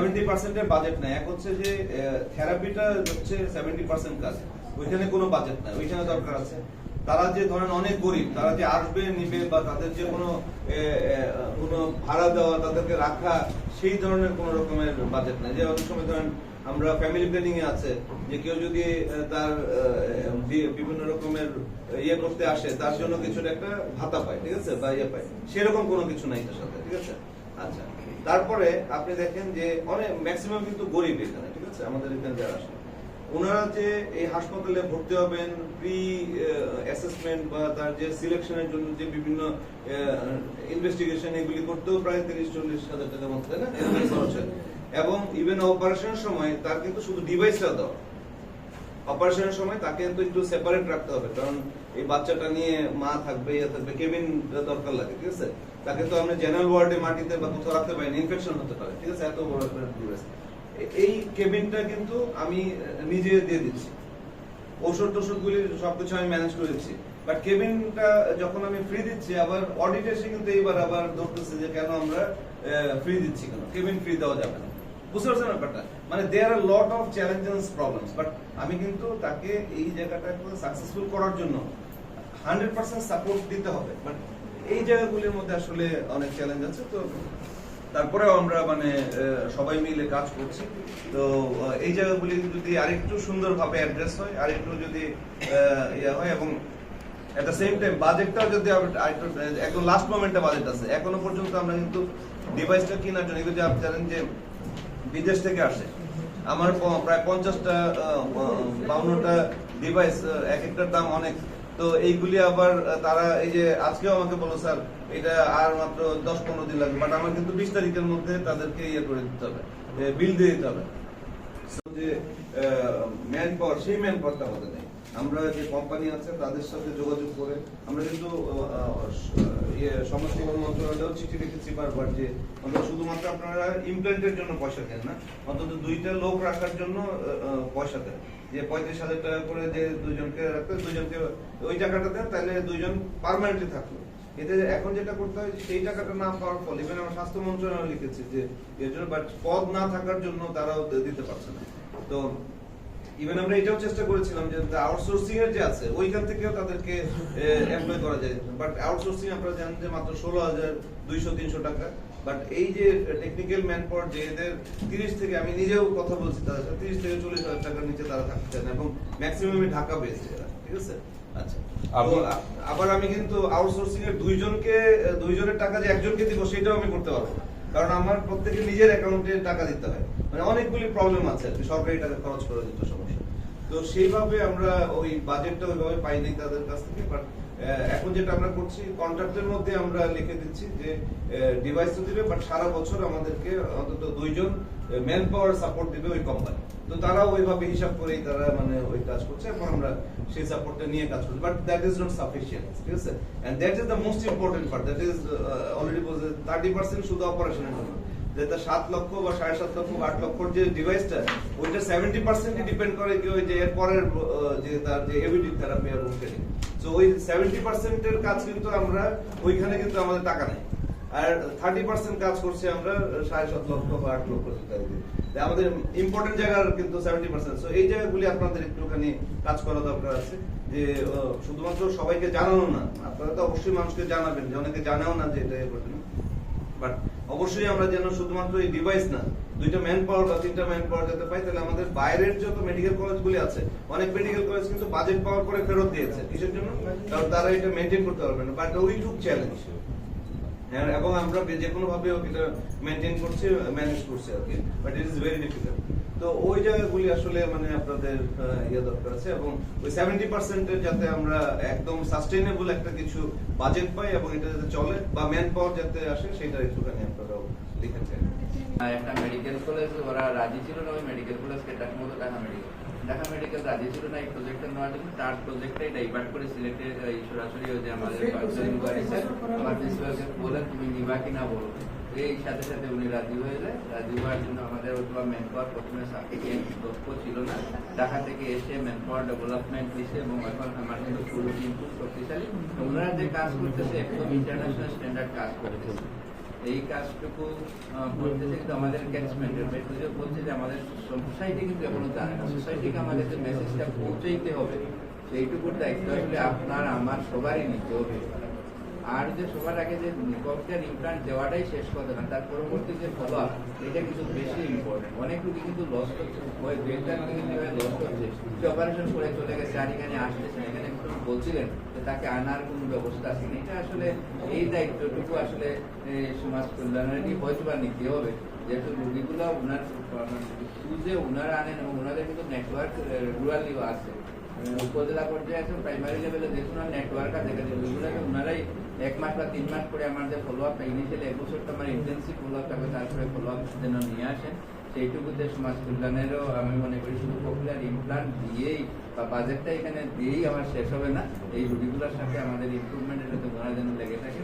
Seventy পার্সেন্টের budget নাই। এক হচ্ছে যে থেরাপিটা হচ্ছে সেভেন্টি পার্সেন্ট কাজ। ওইখানে কোনো বাজেট নাই, ওইখানে দরকার আছে। তারা যে ধরেন অনেক গরিব, তারা যে আসবে, নিবে বা তাদের যে কোনো কোনো ভাড়া দেওয়া, তাদেরকে রাখা, সেই ধরনের কোনো রকমের বাজেট নাই। যে অনেক সময় ধরেন আমরা ফ্যামিলি প্ল্যানিং এ আছে, যে কেউ যদি তার বিভিন্ন রকমের ইয়ে করতে আসে, তার জন্য কিছুটা একটা ভাতা পায়, ঠিক আছে? বা ইয়ে পায়। সেরকম কোনো কিছু নাই তার সাথে, ঠিক আছে? আচ্ছা। তারপরে আপনি দেখেন যে অনেক ম্যাক্সিমাম কিন্তু গরিব এখানে, ঠিক আছে? আমাদের এখানে যারা আসে। ওনারা যে এই হাসপাতালে ভর্তি হবেন প্রি অ্যাসেসমেন্ট বা তার যে সিলেকশনের জন্য যে বিভিন্ন ইনভেস্টিগেশন এগুলি করতেও প্রায় তিরিশ, চল্লিশ হাজার টাকার মতো, তাই না। এবং ইভেন অপারেশনের সময় তার কিন্তু শুধু ডিভাইসটা দেওয়া অপারেশনের সময় তাকে কিন্তু একটু সেপারেট রাখতে হবে। কারণ এই বাচ্চাটা নিয়ে মা থাকবে ইয়ে থাকবে কেবিন দরকার লাগে, ঠিক আছে? তাকে তো আমরা জেনারেল ওয়ার্ডে মাটিতে বা কোথাও রাখতে পারি ইনফেকশন হতে পারে, ঠিক আছে? এত বড় ডিভাইস এই কেবিনটা কিন্তু আমি নিজে দিয়ে দিচ্ছি। ঔষধ টষধ গুলি সবকিছু আমি ম্যানেজ করে দিচ্ছি। বাট কেবিনটা যখন আমি ফ্রি দিচ্ছি, আবার অডিট এসে কিন্তু এইবার আবার ধরতেছে যে কেন আমরা ফ্রি দিচ্ছি কেন? কেবিন ফ্রি দেওয়া যাবে না। বুঝতে পারছেন ব্যাপারটা? মানে there are lot of challenges problems but আমি কিন্তু তাকে এই জায়গাটাকে সাকসেসফুল করার জন্য হান্ড্রেড পার্সেন্ট সাপোর্ট দিতে হবে। বাট এই জায়গাগুলির মধ্যে আসলে অনেক চ্যালেঞ্জ আছে, তো তারপরেও আমরা মানে সবাই মিলে কাজ করছি। তো এই জায়গাগুলি যদি আরেকটু সুন্দরভাবে অ্যাড্রেস হয়, আরেকটু যদি ইয়ে হয় এবং এট দ্য সেম টাইম বাজেটটাও যদি একদম লাস্ট মোমেন্টে বাজেট আছে, এখনও পর্যন্ত আমরা কিন্তু ডিভাইসটা কেনার জন্য আপনি জানেন যে বিদেশ থেকে আসে। আমার প্রায় পঞ্চাশটা বাউন্নটা ডিভাইস এক একটার দাম অনেক। তো এইগুলি আবার তারা এই যে আজকেও আমাকে বলো স্যার, এটা আর মাত্র দশ পনেরো দিন লাগবে। বাট আমার কিন্তু বিশ তারিখের মধ্যে তাদেরকে ইয়ে করে দিতে হবে বিল দিয়ে দিতে হবে। যে ম্যান পাওয়ার সেই ম্যান পাওয়ারটা আমাদের নেই। আমরা যে কোম্পানি আছে, তাদের সাথে যোগাযোগ করে, আমরা কিন্তু ইয়ে সমাজ জীবন মন্ত্রণালয়েও চিঠি লিখেছি বারবার যে অন্তত শুধুমাত্র আপনারা ইমপ্ল্যান্টের জন্য পয়সা দেন না, অন্তত দুইটা লোক রাখার জন্য পয়সা দেন। যে পঁয়ত্রিশ হাজার টাকা করে যে দুজনকে রাখতে দুজনকে ওই টাকাটা দেন, তাহলে দুইজন পার্মানেন্টলি থাকল। এতে এখন যেটা করতে হয়, সেই টাকাটা না পাওয়ার ফলে ইভেন আমার স্বাস্থ্য মন্ত্রণালয় লিখেছে যে, এর জন্য বাট পদ না থাকার জন্য তারাও দিতে পারছে না। তো ইভেন আমরা এটাও চেষ্টা করেছিলাম যে আউটসোর্সিং এর যে আছে ওইখান থেকেও তাদেরকে এমপ্লয় করা যায়। বাট আউটসোর্সিং আপনারা জানেন যে মাত্র ষোলো হাজার দুইশো তিনশো টাকা। বাট এই যে টেকনিক্যাল ম্যান পাওয়ার যে এদের তিরিশ থেকে আমি নিজেও কথা বলছি তাদের সাথে তিরিশ থেকে চল্লিশ হাজার টাকার নিচে তারা থাকতে চান এবং ম্যাক্সিমামই ঢাকা এরা ঠিক আছে? আচ্ছা। আবার আমি কিন্তু আউটসোর্সিং এর দুইজনকে দুইজনের টাকা যে একজনকে দিব সেটাও আমি করতে পারব না। কারণ আমার প্রত্যেকে নিজের অ্যাকাউন্টে টাকা দিতে হয়। মানে অনেকগুলি প্রবলেম আছে আর কি, সরকারি টাকা খরচ করে দিতে সমস্যা। তো সেইভাবে আমরা ওই বাজেটটা ওইভাবে পাইনি তাদের কাছ থেকে বাট এখন যেটা আমরা করছি কন্ট্রাক্টের মধ্যে আমরা লিখে দিচ্ছি যে ডিভাইস তো দিবে বাট সারা বছর আমাদেরকে অন্তত দুইজন ম্যান পাওয়ার সাপোর্ট দিবে ওই কোম্পানি তো। তারা ওইভাবে হিসাব করেই তারা মানে ওই কাজ করছে, এবং আমরা সেই সাপোর্টটা নিয়ে কাজ করছি। But that is not sufficient ঠিক আছে? And that is the most important part that is already বলছে থার্টি পার্সেন্ট শুধু অপারেশনের জন্য। যেটা সাত লক্ষ বা সাড়ে সাত লক্ষ বা আট লক্ষর যে ডিভাইসটা ওইটা সেভেন্টি পার্সেন্টই ডিপেন্ড করে কি ওই যে এর পরের যে তার যে এভিটিভ থেরাপি এবং ট্রেনিং তো ওই সেভেন্টি পার্সেন্টের কাজ কিন্তু আমরা, ওইখানে কিন্তু আমাদের টাকা নেই। আর থার্টি পার্সেন্ট কাজ করছি আমরা সাড়ে সাত লক্ষ বা আট লক্ষ আমাদের ইম্পর্টেন্ট জায়গার কিন্তু সেভেন্টি পার্সেন্ট তো এই জায়গাগুলি আপনাদের একটুখানি কাজ করা দরকার আছে। যে শুধুমাত্র সবাইকে জানানো না, আপনারা তো অবশ্যই মানুষকে জানাবেন, যে অনেকে জানাও না যে এটা বাট অবশ্যই আমরা যেন শুধুমাত্র এই ডিভাইস না দুইটা ম্যান পাওয়ার বা তিনটা ম্যান পাওয়ার যাতে পাই তাহলে আমাদের বাইরের যত মেডিকেল কলেজগুলি আছে অনেক মেডিকেল কলেজ কিন্তু বাজেট পাওয়ার পরে ফেরত দিয়েছে। কিসের জন্য? কারণ তারা এটা মেনটেন করতে পারবে না। বাট উই টুক চ্যালেঞ্জ হ্যাঁ, এবং আমরা যে কোনো ভাবে এটা মেনটেন করছি ম্যানেজ করছি আর কি। But it is very difficult তো ওই জায়গাগুলি আসলে মানে আপনাদের ইয়ে দরকার আছে এবং ওই সেভেন্টি পার্সেন্টের যাতে আমরা একদম সাস্টেইনেবল একটা কিছু বাজেট পাই এবং এটা যাতে চলে বা ম্যান পাওয়ার যাতে আসে সেটা একটুখানি আপনারাও লিখেছেন একটা মেডিকেল কলেজ ওরা রাজি ছিল না ওই মেডিকেল কলেজকে ডাকা মতো ঢাকা মেডিকেল ঢাকা মেডিকেল রাজি ছিল না এই প্রজেক্টটা নেওয়ার জন্য। তার প্রজেক্টটাই ডাইভার্ট করে সিলেক্টেড সরাসরি ওই যে আমাদের বলেন তুমি নিবা কিনা বলো? এই সাথে সাথে উনি রাজি হয়ে যায়। রাজি হওয়ার জন্য আমাদের ওইটা ম্যান পাওয়ার প্রথমে দক্ষ ছিল না। ঢাকা থেকে এসে ম্যান পাওয়ার ডেভেলপমেন্ট দিচ্ছে এবং এখন আমার কিন্তু পুরো কিন্তু শক্তিশালী। ওনারা যে কাজ করতেছে, একদম ইন্টারন্যাশনাল স্ট্যান্ডার্ড কাজ করতেছে। এই কাজটুকু করতেছে কিন্তু আমাদের ক্যাচমেন্টের বলছে যে আমাদের সোসাইটি কিন্তু এখনও জানে না। সোসাইটিকে আমাদের যে মেসেজটা পৌঁছাইতে হবে, সেইটুকুর দায়িত্ব আসলে আপনার, আমার, সবারই নিতে হবে। আর যে সবার আগে যে নিকপটার ইমপ্লান্ট দেওয়াটাই শেষ কথা না, তার পরবর্তী যে ফলো আপ এটা কিন্তু বেশি ইম্পর্টেন্ট অনেক রুগী কিন্তু লস করছে ওই রুগী যেভাবে লস করছে সে অপারেশন করে চলে গেছে, আর এখানে আসতেছে না। এখানে বলছিলেন যে তাকে আনার কোনো ব্যবস্থা আছে। এটা আসলে এই দায়িত্বটুকু আসলে সমাজ কল্যাণেরই হয়তো বা নিতে হবে যেহেতু রুগীগুলো ওনার খুঁজে ওনারা আনেন এবং ওনাদের কিন্তু নেটওয়ার্ক রুরালিও আছে উপজেলা পর্যায়ে আছে প্রাইমারি লেভেলে দেখুন নেটওয়ার্ক আছে। এখানে ওইগুলোকে ওনারাই এক মাস বা তিন মাস করে আমাদের ফলো আপ ইনিশিয়ালি এক বছর তো আমার ইন্টেন্সিভ ফলো আপ থাকবে তারপরে ফলো আপ যেন নিয়ে আসেন। সেইটুকুতে সমাজ কল্যাণেরও আমি মনে করি শুধু পপুলার ইমপ্লান্ট দিয়েই বা বাজেটটা এখানে দিয়েই আমার শেষ হবে না। এই রুগীগুলোর সাথে আমাদের ইমপ্রুভমেন্টের সাথে ওনারা যেন লেগে থাকে।